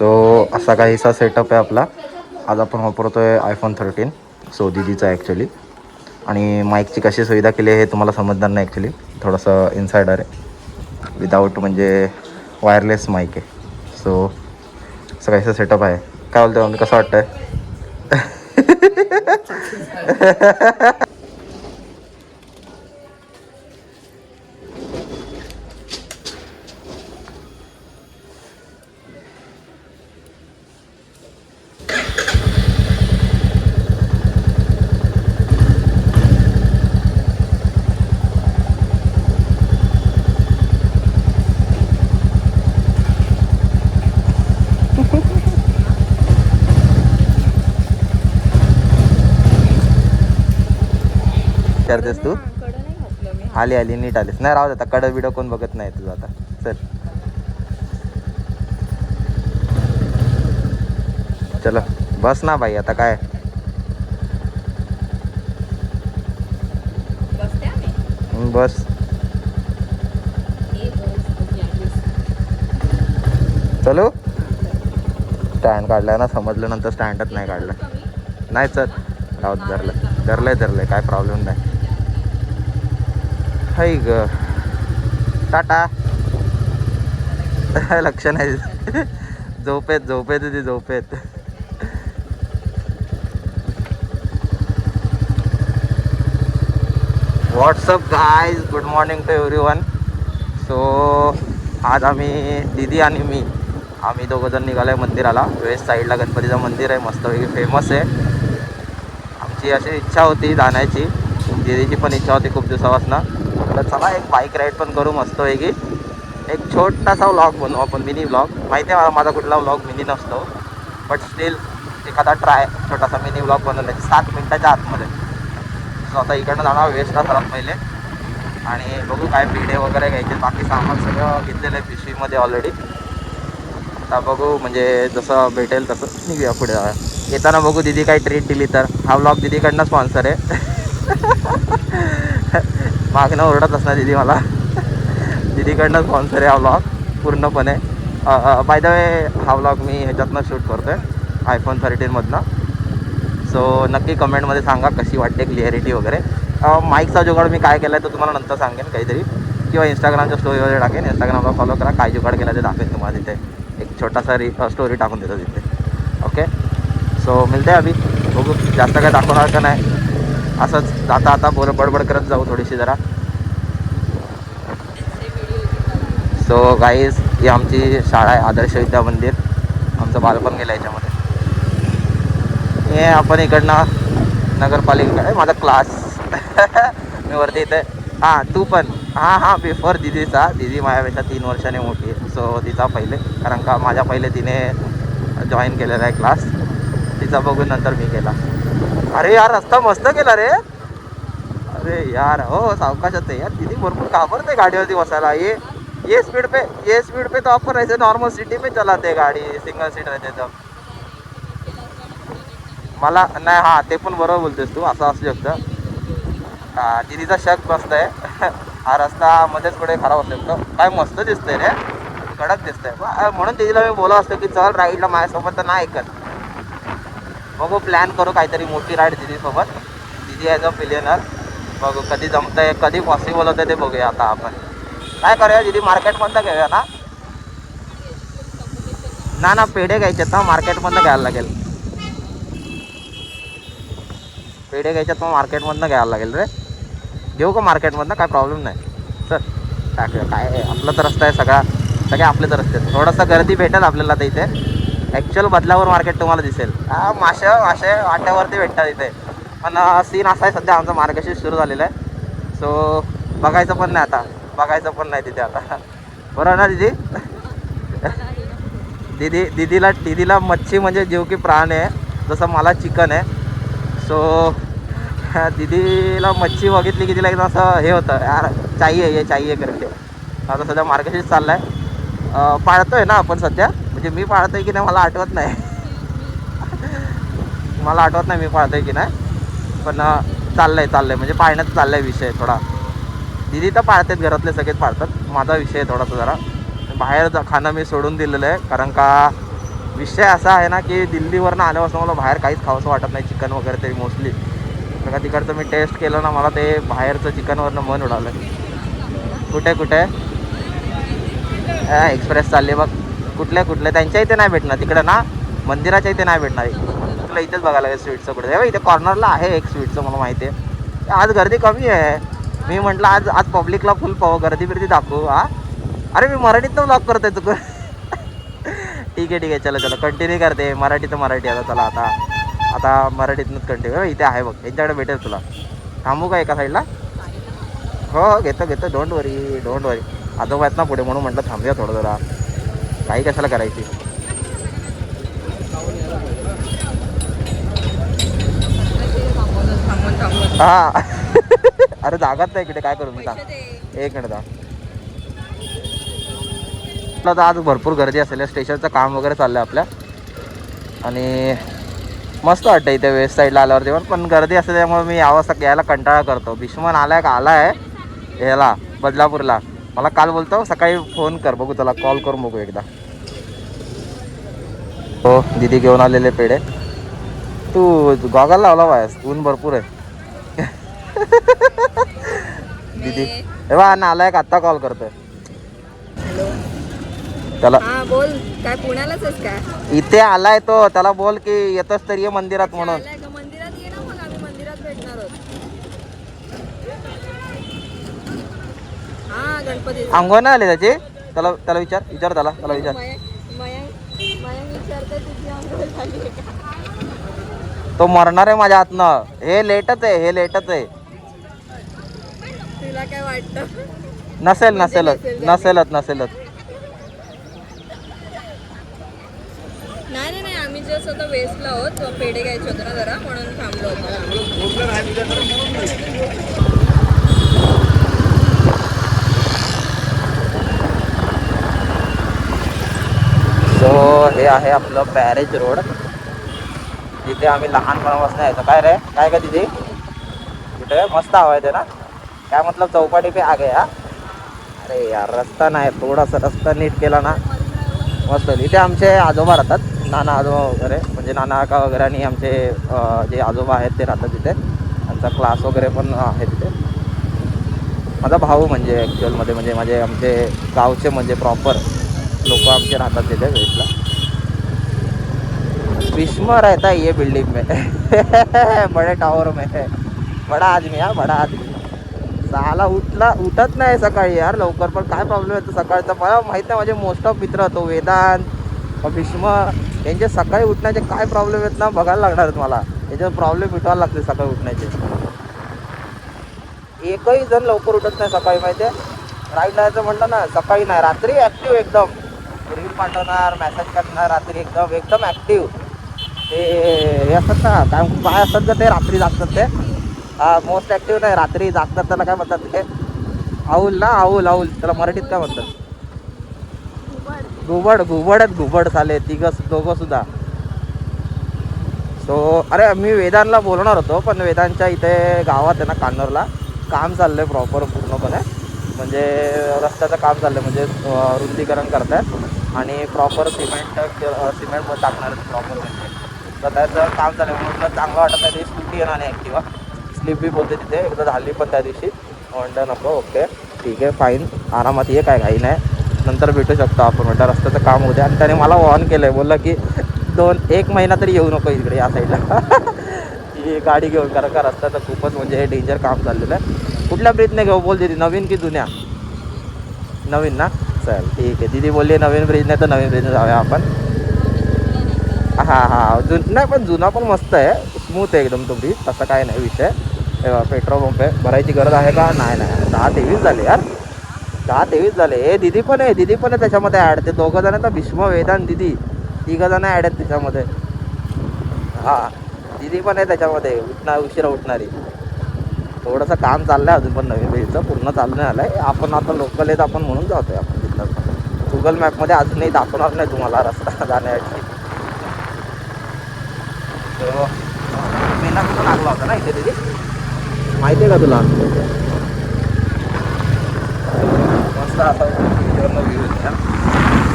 So असा काहीसा setup आहे आपला. आज आपण वापरतो आहे आयफोन थर्टीन सो दिदीचा ॲक्च्युली आणि माईकची कशी सुविधा केली आहे हे तुम्हाला समजणार नाही ॲक्च्युली थोडंसं इन्सायडर आहे. विदाऊट म्हणजे वायरलेस माईक आहे. सो असं काहीसा सेटअप आहे. काय बोलतो म्हणजे कसं आहे करतेस तू? आली आली नीट आलीस. नाही राहू आता. कडं बिडं कोण बघत नाही तुझं आता. चल. चलो. बस ना बाई आता काय? बस. चलो. स्टँड काढलाय ना समजलं नंतर स्टँडच नाही काढलं. नाही चल. राहत धरलं. धरलंय धरलंय. काय प्रॉब्लेम नाही. हाय ग. टाटा. लक्ष नाही झोपेत झोपेत ती झोपेत. What's up guys good morning to everyone so आज आम्ही दीदी आणि मी आम्ही दोघंजण निघालो आहे मंदिराला. वेस्ट साईडला गणपतीचं मंदिर आहे. मस्तपैकी फेमस आहे. आमची अशी इच्छा होती जाण्याची दीदीची पण इच्छा होती खूप दिवसापासून. तर चला एक बाईक राईड पण करू मस्तपैकी एक छोटासा व्लॉग बनवू आपण मिनी व्लॉग माहिती आहे मला माझा कुठला व्लॉग मिनी नसतो. बट स्टील एखादा ट्राय छोटासा मिनी व्लॉग बनवण्याची सात मिनटाच्या आतमध्ये. सो आता इकडनं जाणार वेस्ट सर्वात पहिले. आणि बघू काय पिढे वगैरे घ्यायचे. बाकी सामान सगळं घेतलेलं आहे पिशवीमध्ये ऑलरेडी आता बघू म्हणजे जसं भेटेल तसं निघूया पुढे. जाऊया येताना बघू दिदी काही ट्रीट दिली तर. हा व्लॉग दिदीकडनं स्पॉन्सर आहे. मागणं ओरडत असणार दिदी मला. दिदीकडनं स्पॉन्सर आहे हा व्लॉग पूर्णपणे. बाय द वे हा व्लॉग मी ह्याच्यातनं शूट करतो आहे आयफोन थर्टीनमधनं सो नक्की कमेंटमध्ये सांगा कशी वाटते क्लिअरिटी वगैरे. माईकचा जुगाड मी काय केला आहे तो तुम्हाला नंतर सांगेन काहीतरी. किंवा इंस्टाग्रामच्या स्टोरीवर टाकेन. इंस्टाग्रामला फॉलो करा. काय जुगाड केला ते दाखवेन तुम्हाला तिथे. एक छोटासा री स्टोरी टाकून देतो तिथे. ओके सो मिळते अभि. बघू. जास्त काय दाखवणार का नाही? असंच जाता आता बोल बडबड करत जाऊ थोडीशी जरा. सो गाईज ही आमची शाळा आहे आदर्श विद्या मंदिर. आमचं बालपण गेलं याच्यामध्ये. हे आपण इकडनं नगरपालिकेकडे माझा क्लास मी वरती इथे हां तू पण. हां हां बिफोर दिदीचा. दिदी माझ्यापेक्षा तीन वर्षाने मोठी आहे. सो तिचा पहिले. कारण का माझ्या पहिले तिने जॉईन केलेला आहे क्लास तिचा बघून नंतर मी केला. अरे यार रस्ता मस्त केला रे. अरे यार हो सावकाशात आहे यार. तिथे भरपूर घाबरते गाडीवरती बसायला. ये ये स्पीड पे ये स्पीड पे तो आपण राहायचं. नॉर्मल सिटी पे चलाते गाडी सिंगल सीट राहते तर मला नाही हां ते पण बरोबर बोलतेस तू असं असू शकतं. हा, दीदीचा शक बसत आहे. हा रस्ता मध्येच पुढे खराब असू शकतो काय मस्त दिसतंय रे. कडक दिसतंय. म्हणून दिदीला मी बोलत असतो की चल राईडला माझ्यासोबत तर नाही ऐकत. बघू प्लॅन करू काहीतरी मोठी राईड दीदीसोबत. दीदी ॲज अ पिलियनर बघू कधी जमतंय कधी पॉसिबल होतं ते बघूया आता आपण. काय करूया दीदी मार्केटमधनं घेऊया ना? ना ना पेढे घ्यायचे आहेत ना मार्केटमधनं घ्यायला लागेल. पेढे घ्यायच्यात मग मार्केटमधनं घ्यायला लागेल रे. घेऊ का मार्केटमधनं काय प्रॉब्लेम नाही. चल टाकूया. काय आपला तर रस्ता आहे सगळा. सगळे आपले तर रस्ते आहेत. थोडंसं गर्दी भेटेल आपल्याला तर इथे. ॲक्च्युअल बदलावर मार्केट तुम्हाला दिसेल. हा मासे मासे वाट्यावरती भेटतात इथे. पण सीन असा आहे सध्या आमचा मार्गशीर्ष सुरू झालेला आहे. सो बघायचं पण नाही आता. बघायचं पण नाही तिथे आता. बरोबर ना दिदी? दीदी दीदीला दीदीला मच्छी म्हणजे जीव की प्राण आहे. जसं मला चिकन आहे. सो दीदीला मच्छी बघितली की तिला एकदम असं हे होतं. यार चाहिए ये चाहिए करते आता सध्या मार्गशीर्ष चालला आहे पाळतोय ना आपण सध्या? म्हणजे मी पाळतोय की नाही मला आठवत नाही. मला आठवत नाही मी पाळतोय की नाही. पण चाललंय चाललंय. म्हणजे पाळण्यात चाललाय विषय थोडा. दिदी तर पाळतात घरातले सगळेच पाळतात. माझा विषय आहे थोडासा जरा. बाहेर खाणं मी सोडून दिलेलं आहे. कारण का विषय असा आहे ना की दिल्लीवरनं आल्यापासून मला बाहेर काहीच खावंसं वाटत नाही. चिकन वगैरे तरी मोस्टली. तर का तिकडचं मी टेस्ट केलं ना मला ते बाहेरचं चिकनवरनं मन उडालं. कुठे कुठे? एक्सप्रेस चालली बघ. कुठल्या कुठल्या? त्यांच्या इथे नाही भेटणार. तिकडं ना मंदिराच्या इथे नाही भेटणार. तुला इथेच बघायला लागेल स्वीटचं कुठे. इथे कॉर्नरला आहे एक स्वीटचं मला माहिती आहे. आज गर्दी कमी आहे. मी म्हटलं आज आज पब्लिकला फुल पाहू गर्दी बिर्दी दाखवू हा? अरे मी मराठीत ब्लॉग करतोय चुकून ठीक आहे ठीक आहे. चला चला. कंटिन्यू करते. मराठी तर मराठी आता चला आता आता मराठीतूनच कंटिन्यू हो, इथे आहे बघ. यांच्याकडे भेटेल तुला. थांबू का एका साईडला हो हो घेतो घेतो. डोंट वरी डोंट वरी आजोबा आहेत ना पुढे म्हणून म्हटलं थांबूया थोडं जरा. काही कशाला करायची? हा. अरे जागत नाही इकडे काय करू मी सांग. एक मिनिट आपलं आज भरपूर गर्दी असेल स्टेशनचं काम वगैरे चाललंय आपल्या. आणि मस्त वाटतं इथे वेस्ट साईडला आल्यावरती. पण पण गर्दी असते त्यामुळे मी यावं सग यायला कंटाळा करतो. भीष्मन आलाय का? आलाय. याला बदलापूरला. मला काल बोलतो सकाळी फोन कर बघू त्याला कॉल करून बघू एकदा. हो दिदी घेऊन आलेले पेढे. तू गॉगल लावला पायस ऊन भरपूर आहे. दीदी हे बा नालायक आत्ता कॉल करतोय. त्याला हा बोल. काय पुण्यालाच काय? इथे आलाय तो त्याला बोल की येतोच तर ये मंदिरात म्हणून आलाय का मंदिरात ये ना मग आम्ही मंदिरात भेटणार आहोत हा गणपती नाही आली त्याची? त्याला त्याला विचार विचार त्याला त्याला विचार? तो मरणार आहे माझ्या हातनं. हे लेटच आहे हे लेटच आहे. तुला काय वाटतं? नसेल म्हणजे नसेलच. नसेलच नसेलच. नाही नाही नाही आम्ही जस्ट आता वेस्टला आहोत. पेढे घ्यायचे होते ना जरा म्हणून थांबलो होतो. सो हे आहे आपलं पॅरेज रोड. तिथे आम्ही लहानपणापासून यायचं काय रे? काय का तिथे कुठे? मस्त हवा येते ना? काय मतलब चौपाटी पे आगे हा अरे यार रस्ता नाही. थोडासा रस्ता नीट केला ना. मस्त. इथे आमचे आजोबा राहतात. नाना आजोबा वगैरे. म्हणजे नाना काका वगैरे आणि आमचे जे आजोबा आहेत ते राहतात तिथे. त्यांचा क्लास वगैरे पण आहे तिथे. माझा भाऊ म्हणजे ॲक्च्युअलमध्ये म्हणजे माझे आमचे गावचे म्हणजे प्रॉपर लोक आमचे राहतात त्याच्या वेस्टला भीष्म रहता है ये बिल्डिंग में. बड़े टावर में. बडा आदमी हा बडा आदमी. सहाला उठला उठत नाही सकाळी यार लवकर. पण काय प्रॉब्लेम येतो सकाळचा? मला माहीत नाही माझे मोस्ट ऑफ मित्र तो वेदांत भीष्म यांचे सकाळी उठण्याचे काय प्रॉब्लेम येत ना बघायला लागणार आहेत मला. याच्यावर प्रॉब्लेम मिटवायला लागते सकाळी उठण्याचे. एकही जण लवकर उठत नाही सकाळी माहिती आहे राईट जायचं म्हटलं ना सकाळी नाही रात्री ॲक्टिव्ह एकदम. रील पाठवणार मेसेज करणार रात्री एकदम एकदम ॲक्टिव्ह ते हे असतात ना काय बाय असतात का ते? रात्री जागतात ते. मोस्ट ॲक्टिव्ह नाही रात्री जागतात त्याला काय म्हणतात ते? आऊल ना आऊल आऊल. त्याला मराठीत काय म्हणतात? घुबड. घुबड आहेत घुबड झाले तिघं दोघं सुद्धा. सो अरे मी वेदांना बोलणार होतो पण वेदांच्या इथे गावात आहे ना कान्नूरला. काम चाललंय प्रॉपर पूर्णपणे. म्हणजे रस्त्याचं काम चाललंय म्हणजे रुंदीकरण रुंदीकरण करतायत. आणि प्रॉपर सिमेंट सिमेंट टाकणार आहेत प्रॉपर म्हणजे. तर त्याचं काम झालं म्हणून तुला चांगलं वाटत दिवशी स्कूटी येणार नाही ॲक्टिवा स्लिप बी बोलते तिथे एकदा झाली पण त्या दिवशी. हो, म्हणलं नको ओके. ठीक आहे फाईन आरामात ये काय घाई नाही. नंतर भेटू शकतो आपण म्हटलं रस्त्याचं काम होते आणि त्याने मला वॉर्न केलं आहे बोललं की दोन एक महिना तरी येऊ नको इकडे या साईडला ही गाडी घेऊन कारण का रस्त्याचं खूपच म्हणजे हे डेंजर काम चाललेलं आहे. कुठल्या ब्रिजने घेऊ बोलते ती नवीन की जुन्या? नवीन ना? चल ठीक आहे. दिदी बोलली नवीन ब्रिज नाही तर नवीन ब्रिजने जाऊया आपण. हां हां जुन नाही पण जुना पण मस्त आहे. स्मूथ आहे एकदम तो ब्रिज तसं काय नाही विषय. पेट्रोल पंप आहे. भरायची गरज आहे का? नाही नाही. दहा तेवीस झाले यार. दहा तेवीस झाले. ए दिदी पण आहे. दिदी पण आहे त्याच्यामध्ये ॲड ते दोघं जण तर भीष्म वेदान दिदी. तिघं जण ॲड आहेत त्याच्यामध्ये. हां. दिदी पण आहे त्याच्यामध्ये. उठणार उशिरा उठणारी. थोडंसं काम चाललं आहे अजून पण नवीन ब्रिजचं पूर्ण चालू नाही आहे आपण आता लोकल आहेत आपण म्हणून जातो आहे आपण. तिथं गुगल मॅपमध्ये अजूनही दाखवणार नाही तुम्हाला रस्ता जाण्यासाठी. कुठं लागला होता ना इथे दिदी माहिती आहे का तुला? मस्त असा व्ह्यू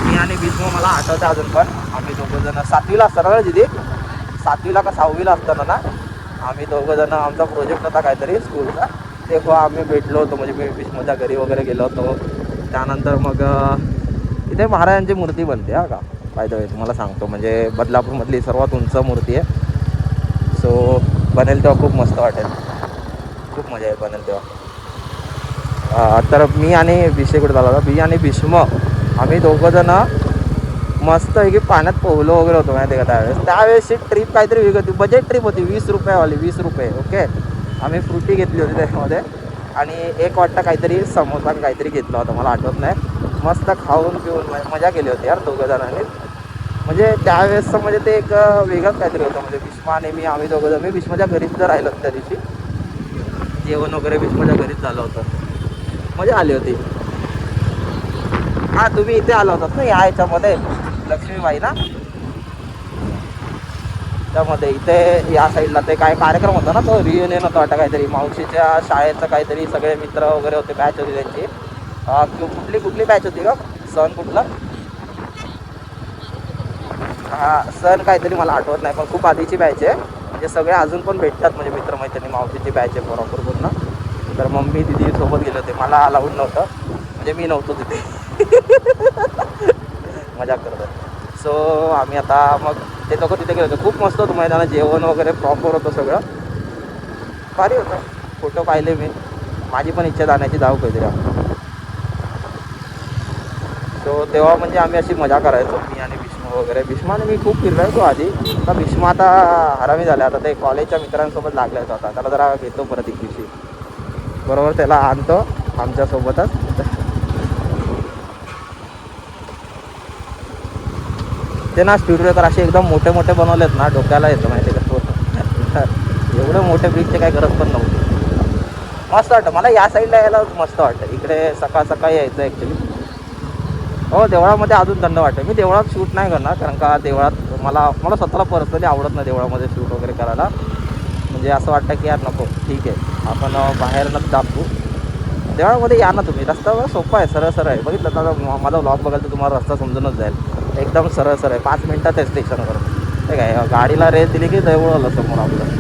मी आणि भीष्म मला आठवतं अजून पण. आम्ही दोघं जण. सातवीला असताना ना दिदी? सातवीला का सहावीला असताना ना? आम्ही दोघं जण आमचा प्रोजेक्ट होता काहीतरी स्कूलचा तेव्हा आम्ही भेटलो होतो. म्हणजे मी भीष्मच्या घरी वगैरे गेलो होतो. त्यानंतर मग इथे महाराजांची मूर्ती बनते हा का? फायदा होईल तुम्हाला सांगतो म्हणजे बदलापूरमधली सर्वात उंच मूर्ती आहे. सो बनेल तेव्हा खूप मस्त वाटेल. खूप मजा आहे बनेल तेव्हा. तर मी आणि विषय कुठे झाला होता? मी आणि भीष्म आम्ही दोघंजणं मस्त आहे की पाण्यात पोहलो वगैरे होतो माहिती आहे का त्यावेळेस? त्यावेळेसची ट्रिप काहीतरी वेगळी होती. बजेट ट्रिप होती वीस रुपयावाली वीस रुपये ओके आम्ही फ्रुटी घेतली होती त्याच्यामध्ये. आणि एक वाटतं काहीतरी समोसा काहीतरी घेतला होता मला आठवत नाही. मस्त खाऊन पिऊन म- मजा केली होती यार दोघं जणांनी. म्हणजे त्यावेळेसचं म्हणजे ते एक वेगळंच काहीतरी होतं. म्हणजे भीष्मा आणि मी आम्ही दोघं जण मी भीष्माच्या घरीच जर राहिलो त्या दिवशी. जेवण वगैरे भीष्माच्या घरीच झालं होतं. मजा आली होती. हां तुम्ही इथे आला होतात ना या ह्याच्यामध्ये लक्ष्मीबाई ना? त्यामध्ये इथे या साईडला ते काय कार्यक्रम होता ना तो रियुनियन होता वाटतं काहीतरी. मावशीच्या शाळेचं काहीतरी सगळे मित्र वगैरे होते बॅच होती त्यांची. कुठली कुठली बॅच होती का? सण कुठला? हा सण काहीतरी मला आठवत नाही पण खूप आधीची बॅच आहे. म्हणजे सगळे अजून पण भेटतात म्हणजे मित्रमैत्रिणी मावशीची बॅच आहे बरोबर पूर्ण. तर मम्मी दिदी सोबत गेले होते. मला अलाउड नव्हतं. म्हणजे मी नव्हतो तिथे. मजा करतो सो आम्ही आता मग ते लोक तिथे गेलो होतो. खूप मस्त होतं मैदानात जेवण वगैरे प्रॉपर होतं सगळं. भारी होतं. फोटो पाहिले मी. माझी पण इच्छा जाण्याची जाऊ कधीतरी सो तेव्हा म्हणजे आम्ही अशी मजा करायचो मी आणि भीष्म वगैरे. भीष्माने मी खूप फिरलायचो आधी. आता भीष्म आता हरामी झाले आता ते कॉलेजच्या मित्रांसोबत लागले आता. त्याला जरा घेतो परत एक दिवशी. बरोबर त्याला आणतो आमच्यासोबतच. ते ना स्पीड ब्रेकर असे एकदम मोठे मोठे बनवलेत ना डोक्याला येतं माहिती आहे का? तो एवढे मोठे ब्रिजची काही गरज पण नव्हती. मस्त वाटतं. मला या साईडला यायला मस्त वाटतं. इकडे सकाळ सकाळी यायचं ॲक्च्युली हो देवळामध्ये अजून थंड वाटतं. मी देवळात शूट नाही करणार कारण का देवळात मला मला स्वतःला पर्सनली आवडत नाही देवळामध्ये शूट वगैरे करायला. म्हणजे असं वाटतं की यार नको ठीक आहे. आपण बाहेरनंच दाखवू देवळामध्ये या ना तुम्ही. रस्ता सोपा आहे सरळ सरळ आहे. बघितलं तर मला लॉक माझा बघाल तर तुम्हाला रस्ता समजूनच जाईल. एकदम सरळ सरळ आहे पाच मिनटात आहे स्टेशनवर ठीक काय गाडीला रेस दिली की जवळ आलं समोर आपलं.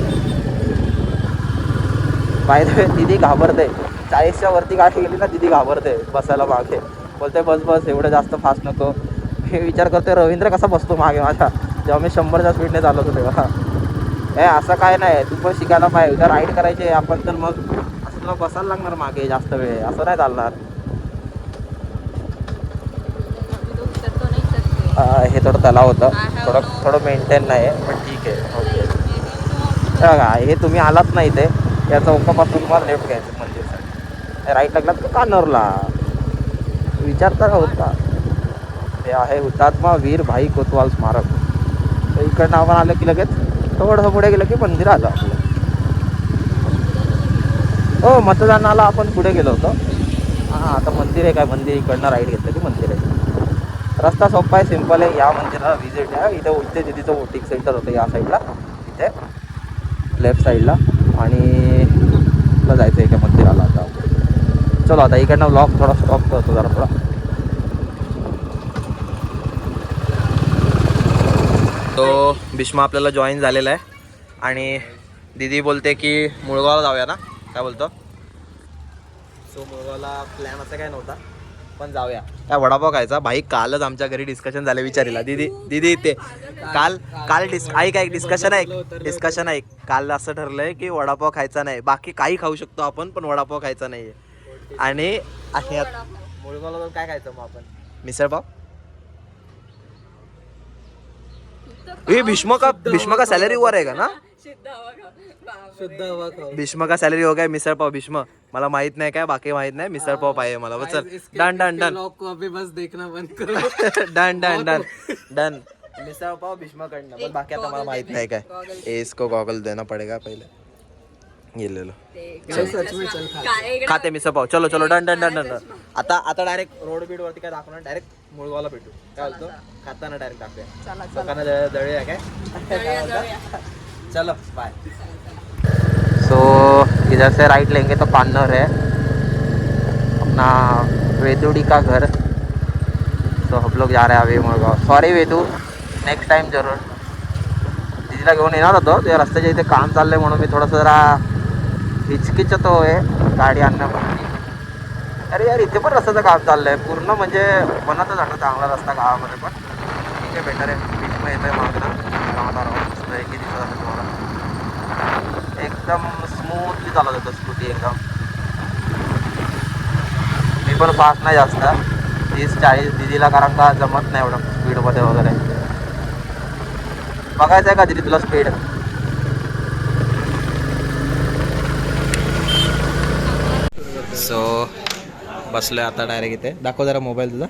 पाहिजे दिदी घाबरते. चाळीसच्या वरती गाडी गेली ना दिदी घाबरते बसायला मागे. बोलते बस बस एवढं जास्त फास्ट नको. मी विचार करते रवींद्र कसा बसतो मागे माझ्या? जेव्हा मी शंभरच्या स्पीडने होतो तेव्हा. ए असं काय नाही तू पण शिकायला पाहिजे. उद्या राईड करायचे आपण तर मग असं तुला बसायला लागणार मागे जास्त वेळ. असं नाही चालणार. हे थोडं तलाव होतं. थोडं थोडं मेंटेन नाही आहे पण ठीक आहे. ओके. हे बघा हे तुम्ही आलात नाही इथे या चौकापासून तुम्हाला लेफ्ट घ्यायचं मंदिरसाठी. राईट लागलात का कानोरला? विचारता का होता? हे आहे हुतात्मा वीर भाई कोतवाल स्मारक. तर इकडनं आपण आलं की लगेच थोडंसं पुढे गेलं की मंदिर आलं आपलं. हो मतदानाला आपण पुढे गेलो होतो. हां आता मंदिर आहे काय? मंदिर इकडनं राईट घेतलं की मंदिर आहे. रस्ता सोपा आहे सिंपल आहे. या मंदिराला व्हिजिट द्या. इथे इथे तिथं वोटिंग सेंटर होतं या साईडला इथे लेफ्ट साईडला आणि तुला जायचं एका मंदिराला आता. चलो आता इकडनं ब्लॉक थोडा स्टॉप करतो जरा थोडा. तो भीष्मा आपल्याला जॉईन झालेला आहे. आणि दीदी बोलते की मुळगावला जाऊया ना? काय बोलतो? सो मुळगावला प्लॅन असा काय नव्हता. पण जाऊया. काय वडापाव खायचा? भाई कालच आमच्या घरी डिस्कशन झालं विचारीला. दीदी दीदी ते काल काल डिस् ऐक ऐक डिस्कशन ऐक. डिस्कशन ऐक. काल असं ठरलंय की वडापाव खायचा नाही. बाकी काही खाऊ शकतो आपण पण वडापाव खायचा नाहीये. आणि काय खायचं मग आपण? मिसळपाव हे भीष्म का भीष्म का सॅलरी वर आहे का ना? भीष्म का सॅलरी हो गया मिसळ पाव भीष्म. मला माहीत नाही काय बाकी माहीत नाही मिसळ पाव पाहिजे मला. बस चल. Done done done. ब्लॉग को अभी बस देखना बंद करो. Done done done. Done. Misal pav भीष्मकडनं. पण बाकी आता मला माहीत नाही काय. ए, इसको गॉगल देना पडेगा पहिले. ये ले लो. सच में चल खा खाते मिसळ पाव चलो चलो. Done done done done. आता आता डायरेक्ट रोड बीड वरती काय दाखवणार? डायरेक्ट मुळगावला भेटू. काय बोलतो? खाताना डायरेक्ट दाखवूया. लोकांना द- दळूया काय? चलो बाय सो इधर से राइट लेंगे तो पानर है। अपना वेदुड़ी का घर। तो हम लोग जा रहे हैं अभी Mudgaon sorry Vedu. Next time जरूर। दीदीला घेऊन येणार होतो त्या रस्त्याच्या इथे काम चाललंय म्हणून मी थोडंसं जरा हिचकिचतो आहे गाडी आणण्यापूर्वी अरे यार इथे पण रस्त्याचं काम चाललंय पूर्ण म्हणजे मनातच आहे चांगला रस्ता गावामध्ये पण ठीक आहे बेटर आहे पीक येतं मागणं गावात आरामात मस्त आहे किती दिसत असेल तुम्हाला एकदम स्मूथली चालत स्कूटी एकदम मी पण फास्ट नाही जास्त. तीस चाळीस दिदीला कारण का जमत नाही एवढं स्पीडमध्ये वगैरे. बघायचं आहे का दिदी तुला स्पीड सो बसलोय आता डायरेक्ट इथे. दाखव जरा मोबाईल तुझा.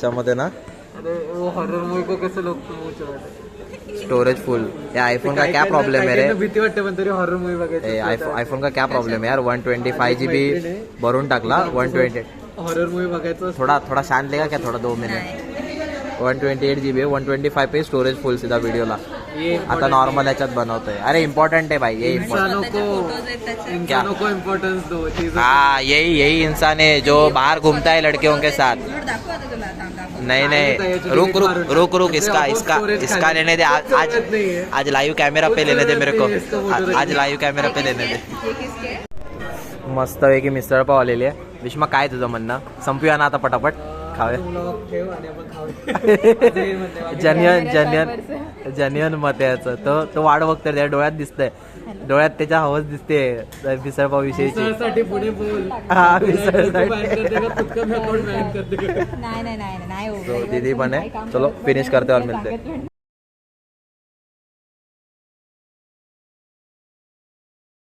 त्यामध्ये ना? अरे वो हॉरर मूवी को कैसे करते स्टोरेज फुल या आईफोन का क्या प्रॉब्लेम है रे? भीती वाटते पण तरी हॉरर मूवी बघायची आईफोन आईफोन का क्या प्रॉब्लेम है यार? One twenty five G B भरून टाकला वन ट्वेंटी हॉरर मूवी बघायचं. थोड़ा थोड़ा शांत लेगा क्या? थोड़ा दो minute one twenty eight G B one twenty five पे स्टोरेज फुल सीधा व्हिडिओला ये आता नॉर्मल याच्यात बनवतोय. अरे इम्पॉर्टंट आहे भाई ये इम्पॉर्टंट हाँ यही यही इंसान है जो बाहर घूमता है लड़कियों के साथ. नहीं नहीं रुक रुक रुक रुक इसका इसका इसका लेने दे। आज आज आज लाइव कैमरा पे लेने दे मेरे को। आज- लाइव कैमरा पे लेने दे। किसके मस्तपैकी मिसळ पाव आलेली आहे. विष्मा काय तुझं म्हणणं? संपूया ना आता पटापट. खावे जनियन जनियन जनियन मत याचं. तो तो वाढ बघतोय त्या डोळ्यात दिसतंय. डोळ्यात त्याच्या हवस दिसते मिसळपाव विषयीची साठी पुढे बोल. हा नाही नाही नाही नाही दीदी पण आहे. चलो फिनिश करते और मिलते